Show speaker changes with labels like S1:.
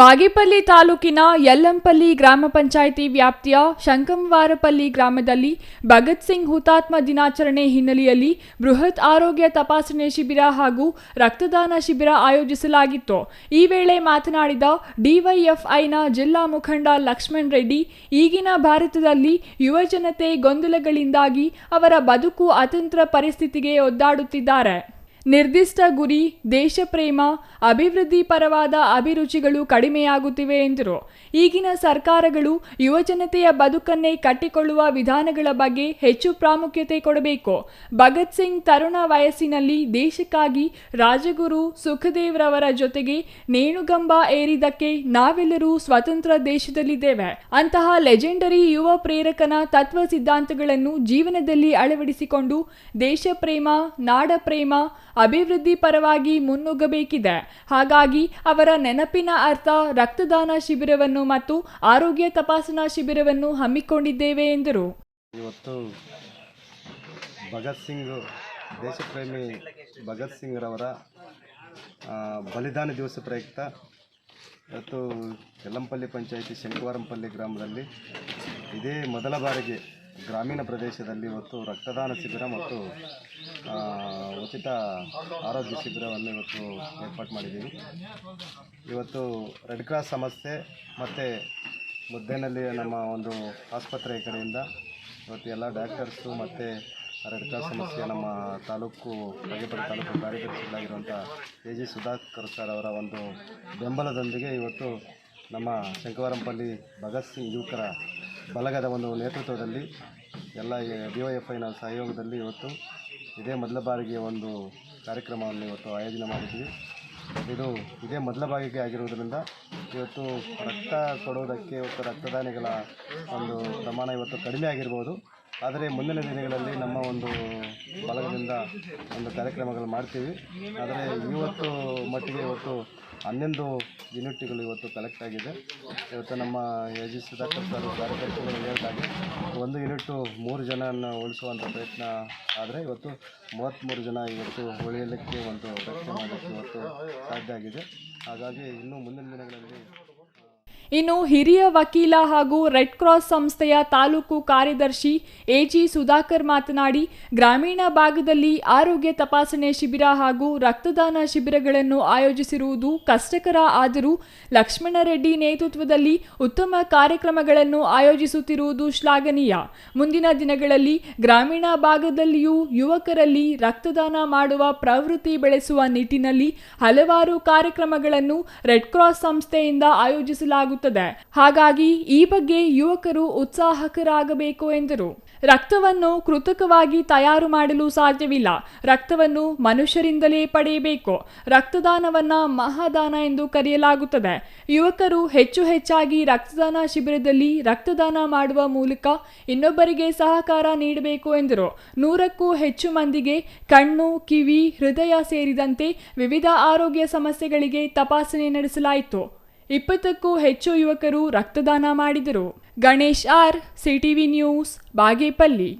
S1: ಬಾಗೇಪಲ್ಲಿ ತಾಲೂಕಿನ ಯಲ್ಲಂಪಲ್ಲಿ ಗ್ರಾಮ ಪಂಚಾಯಿತಿ ವ್ಯಾಪ್ತಿಯ ಶಂಕಂವಾರಪಲ್ಲಿ ಗ್ರಾಮದಲ್ಲಿ ಭಗತ್ ಸಿಂಗ್ ಹುತಾತ್ಮ ದಿನಾಚರಣೆ ಹಿನ್ನೆಲೆಯಲ್ಲಿ ಬೃಹತ್ ಆರೋಗ್ಯ ತಪಾಸಣೆ ಶಿಬಿರ ಹಾಗೂ ರಕ್ತದಾನ ಶಿಬಿರ ಆಯೋಜಿಸಲಾಗಿತ್ತು. ಈ ವೇಳೆ ಮಾತನಾಡಿದ ಡಿವೈಎಫ್ಐನ ಜಿಲ್ಲಾ ಮುಖಂಡ ಲಕ್ಷ್ಮಣ್ ರೆಡ್ಡಿ, ಈಗಿನ ಭಾರತದಲ್ಲಿ ಯುವಜನತೆ ಗೊಂದಲಗಳಿಂದಾಗಿ ಅವರ ಬದುಕು ಅತಂತ್ರ ಪರಿಸ್ಥಿತಿಗೆ ಒದ್ದಾಡುತ್ತಿದ್ದಾರೆ. ನಿರ್ದಿಷ್ಟ ಗುರಿ, ದೇಶಪ್ರೇಮ, ಅಭಿವೃದ್ಧಿ ಪರವಾದ ಅಭಿರುಚಿಗಳು ಕಡಿಮೆಯಾಗುತ್ತಿವೆ ಎಂದರು. ಈಗಿನ ಸರ್ಕಾರಗಳು ಯುವಜನತೆಯ ಬದುಕನ್ನೇ ಕಟ್ಟಿಕೊಳ್ಳುವ ವಿಧಾನಗಳ ಬಗ್ಗೆ ಹೆಚ್ಚು ಪ್ರಾಮುಖ್ಯತೆ ಕೊಡಬೇಕು. ಭಗತ್ ಸಿಂಗ್ ತರುಣ ವಯಸ್ಸಿನಲ್ಲಿ ದೇಶಕ್ಕಾಗಿ ರಾಜಗುರು ಸುಖದೇವ್ರವರ ಜೊತೆಗೆ ನೇಣುಗಂಬ ಏರಿದಕ್ಕೆ ನಾವೆಲ್ಲರೂ ಸ್ವತಂತ್ರ ದೇಶದಲ್ಲಿದ್ದೇವೆ. ಅಂತಹ ಲೆಜೆಂಡರಿ ಯುವ ಪ್ರೇರಕನ ತತ್ವ ಸಿದ್ಧಾಂತಗಳನ್ನು ಜೀವನದಲ್ಲಿ ಅಳವಡಿಸಿಕೊಂಡು ದೇಶ ಪ್ರೇಮ ನಾಡ ಪ್ರೇಮ ಅಭಿವೃದ್ಧಿ ಪರವಾಗಿ ಮುನ್ನುಗ್ಗಬೇಕಿದೆ. ಹಾಗಾಗಿ ಅವರ ನೆನಪಿನ ಅರ್ಥ, ರಕ್ತದಾನ ಶಿಬಿರವನ್ನು ಮತ್ತು ಆರೋಗ್ಯ ತಪಾಸಣಾ ಶಿಬಿರವನ್ನು ಹಮ್ಮಿಕೊಂಡಿದ್ದೇವೆ ಎಂದರು.
S2: ಇವತ್ತು ಭಗತ್ ಸಿಂಗ್, ದೇಶಪ್ರೇಮಿ ಭಗತ್ ಸಿಂಗ್ರವರ ಬಲಿದಾನ ದಿವಸ ಪ್ರಯುಕ್ತ ಇವತ್ತು ಯಲ್ಲಂಪಲ್ಲಿ ಪಂಚಾಯಿತಿ ಶಂಕುವಾರಂಪಲ್ಲಿ ಗ್ರಾಮದಲ್ಲಿ ಇದೇ ಮೊದಲ ಬಾರಿಗೆ ಗ್ರಾಮೀಣ ಪ್ರದೇಶದಲ್ಲಿ ಇವತ್ತು ರಕ್ತದಾನ ಶಿಬಿರ ಮತ್ತು ಉಚಿತ ಆರೋಗ್ಯ ಶಿಬಿರವನ್ನು ಇವತ್ತು ಏರ್ಪಾಡು ಮಾಡಿದ್ದೀವಿ. ಇವತ್ತು ರೆಡ್ ಕ್ರಾಸ್ ಸಂಸ್ಥೆ ಮತ್ತು ಮುದ್ದೇನಲ್ಲಿ ನಮ್ಮ ಒಂದು ಆಸ್ಪತ್ರೆಯ ಕಡೆಯಿಂದ ಇವತ್ತು ಎಲ್ಲ ಡಾಕ್ಟರ್ಸು ಮತ್ತು ರೆಡ್ ಕ್ರಾಸ್ ಸಂಸ್ಥೆಯ ನಮ್ಮ ತಾಲೂಕು ಬಾಗೇಪಲ್ಲಿ ತಾಲೂಕು ಕಾರ್ಯದರ್ಶಿಗಳಾಗಿರುವಂಥ ಎ ಜಿ ಸುಧಾಕರ್ ಸರ್ ಅವರ ಒಂದು ಬೆಂಬಲದೊಂದಿಗೆ ಇವತ್ತು ನಮ್ಮ ಶಂಕವರಂಪಲ್ಲಿ ಭಗತ್ ಸಿಂಗ್ ಯುವಕರ ಬಲಗದ ಒಂದು ನೇತೃತ್ವದಲ್ಲಿ ಎಲ್ಲ ಡಿ ವೈ ಎಫ್ ಐನ ಸಹಯೋಗದಲ್ಲಿ ಇವತ್ತು ಇದೇ ಮೊದಲ ಬಾರಿಗೆ ಒಂದು ಕಾರ್ಯಕ್ರಮವನ್ನು ಇವತ್ತು ಆಯೋಜನೆ ಮಾಡಿದ್ವಿ. ಇದು ಇದೇ ಮೊದಲ ಬಾರಿಗೆ ಆಗಿರುವುದರಿಂದ ಇವತ್ತು ರಕ್ತ ಕೊಡುವುದಕ್ಕೆ ಇವತ್ತು ರಕ್ತದಾನಿಗಳ ಒಂದು ಪ್ರಮಾಣ ಇವತ್ತು ಕಡಿಮೆ ಆಗಿರ್ಬೋದು. ಆದರೆ ಮುಂದಿನ ದಿನಗಳಲ್ಲಿ ನಮ್ಮ ಒಂದು ಬಲಗದಿಂದ ಒಂದು ಕಾರ್ಯಕ್ರಮಗಳು ಮಾಡ್ತೀವಿ. ಆದರೆ ಇವತ್ತು ಮಟ್ಟಿಗೆ ಇವತ್ತು ಹನ್ನೊಂದು ಯೂನಿಟ್ಗಳು ಇವತ್ತು ಕಲೆಕ್ಟ್ ಆಗಿದೆ. ಇವತ್ತು ನಮ್ಮ ಸರ್ ಕಾರ್ಯದರ್ಶಿಗಳು ಹೇಳಿದಾಗೆ ಒಂದು ಯೂನಿಟ್ಟು ಮೂರು ಜನನ ಉಳಿಸುವಂಥ ಪ್ರಯತ್ನ ಆದರೆ ಇವತ್ತು ಮೂವತ್ತ್ಮೂರು ಜನ ಇವತ್ತು ಉಳಿಯಲಿಕ್ಕೆ ಒಂದು ಪ್ರಯತ್ನ ಮಾಡೋಕ್ಕೆ ಇವತ್ತು ಸಾಧ್ಯ ಆಗಿದೆ. ಹಾಗಾಗಿ ಇನ್ನೂ ಮುಂದಿನ ದಿನಗಳಲ್ಲಿ
S1: ಇನ್ನು ಹಿರಿಯ ವಕೀಲ ಹಾಗೂ ರೆಡ್ ಕ್ರಾಸ್ ಸಂಸ್ಥೆಯ ತಾಲೂಕು ಕಾರ್ಯದರ್ಶಿ ಎಜಿ ಸುಧಾಕರ್ ಮಾತನಾಡಿ, ಗ್ರಾಮೀಣ ಭಾಗದಲ್ಲಿ ಆರೋಗ್ಯ ತಪಾಸಣೆ ಶಿಬಿರ ಹಾಗೂ ರಕ್ತದಾನ ಶಿಬಿರಗಳನ್ನು ಆಯೋಜಿಸಿರುವುದು ಕಷ್ಟಕರ. ಆದರೂ ಲಕ್ಷ್ಮಣರೆಡ್ಡಿ ನೇತೃತ್ವದಲ್ಲಿ ಉತ್ತಮ ಕಾರ್ಯಕ್ರಮಗಳನ್ನು ಆಯೋಜಿಸುತ್ತಿರುವುದು ಶ್ಲಾಘನೀಯ. ಮುಂದಿನ ದಿನಗಳಲ್ಲಿ ಗ್ರಾಮೀಣ ಭಾಗದಲ್ಲಿಯೂ ಯುವಕರಲ್ಲಿ ರಕ್ತದಾನ ಮಾಡುವ ಪ್ರವೃತ್ತಿ ಬೆಳೆಸುವ ನಿಟ್ಟಿನಲ್ಲಿ ಹಲವಾರು ಕಾರ್ಯಕ್ರಮಗಳನ್ನು ರೆಡ್ ಕ್ರಾಸ್ ಸಂಸ್ಥೆಯಿಂದ ಆಯೋಜಿಸಲಾಗುತ್ತದೆ. ಹಾಗಾಗಿ ಈ ಬಗ್ಗೆ ಯುವಕರು ಉತ್ಸಾಹಕರಾಗಬೇಕು ಎಂದರು. ರಕ್ತವನ್ನು ಕೃತಕವಾಗಿ ತಯಾರು ಮಾಡಲು ಸಾಧ್ಯವಿಲ್ಲ. ರಕ್ತವನ್ನು ಮನುಷ್ಯರಿಂದಲೇ ಪಡೆಯಬೇಕು. ರಕ್ತದಾನವನ್ನ ಮಹಾದಾನ ಎಂದು ಕರೆಯಲಾಗುತ್ತದೆ. ಯುವಕರು ಹೆಚ್ಚು ಹೆಚ್ಚಾಗಿ ರಕ್ತದಾನ ಶಿಬಿರದಲ್ಲಿ ರಕ್ತದಾನ ಮಾಡುವ ಮೂಲಕ ಇನ್ನೊಬ್ಬರಿಗೆ ಸಹಕಾರ ನೀಡಬೇಕು ಎಂದರು. ನೂರಕ್ಕೂ ಹೆಚ್ಚು ಮಂದಿಗೆ ಕಣ್ಣು, ಕಿವಿ, ಹೃದಯ ಸೇರಿದಂತೆ ವಿವಿಧ ಆರೋಗ್ಯ ಸಮಸ್ಯೆಗಳಿಗೆ ತಪಾಸಣೆ ನಡೆಸಲಾಯಿತು. ಇಪ್ಪತ್ತಕ್ಕೂ ಹೆಚ್ಚು ಯುವಕರು ರಕ್ತದಾನ ಮಾಡಿದರು. Ganesh R CTV news Bagepalli.